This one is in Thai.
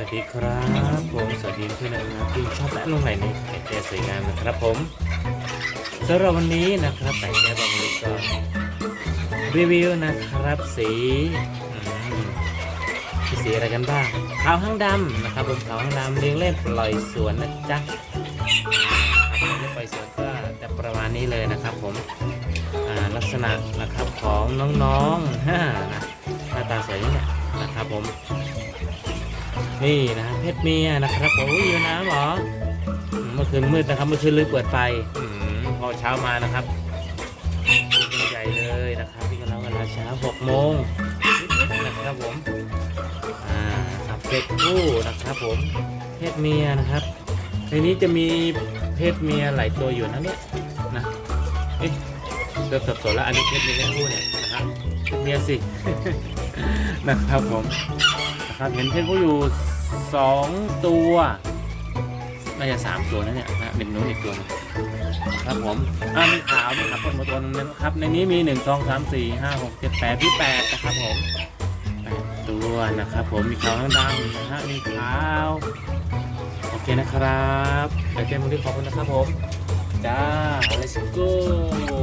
วัสดีครับผมสวัสดีเพื่อนนะครับที่ชอบและลงไหลในไก่แจสวยงามนะครับผมสำหรับวันนี้นะครับไก่แจ้บางลิก็รีวิวนะครับสีสีอะไรกันบ้างขาวห้างดำนะครับผมขาวห้างดำเลี้ยงเล่นปล่อยสวนนะจ๊ะเลี้ยงปล่อยสวนก็จะประมาณนี้เลยนะครับผมลักษณะนะครับของน้องๆหน้าตาสวยเนี่ยนะครับผม นี่นะเพชรเมียนะครับโอ้ยอยู่น้ำเหรอเมื่อคืนมืดนะครับเมื่อคืนลืมเปิดไฟพอเช้ามานะครับใหญ่เลยนะครับที่กำลังเวลาเช้าหกโมงนะครับผมอ่าครับเพชรคู่นะครับผมเพศเมียนะครับ ในนี้จะมีเพศเมียหลายตัวอยู่นะเนี่ยนะเอ๊ะเริ่มสับสนแล้วอันนี้เพศเมียเพศคู่เนี่ยนะครับเพศเมียสิ นะครับผม นะครับเห็นเพชรผู้อยู่สองตัวน่าจะสามตัวนะเนี่ยนะหนึ่งนู้นอีกตัวนึงครับผมอ่ามีขาวมีขาวคนมาตัวนึงนะครับ ในนี้มีหนึ่งสองสามสี่ห้าหกเจ็ดแปดที่แปดนะครับผมแปดตัวนะครับผมมีขาวทั้งดำนะฮะมีขาวโอเคนะครับเดี๋ยวเจมส์ที่ขอบคุณนะครับผมจ้า let's go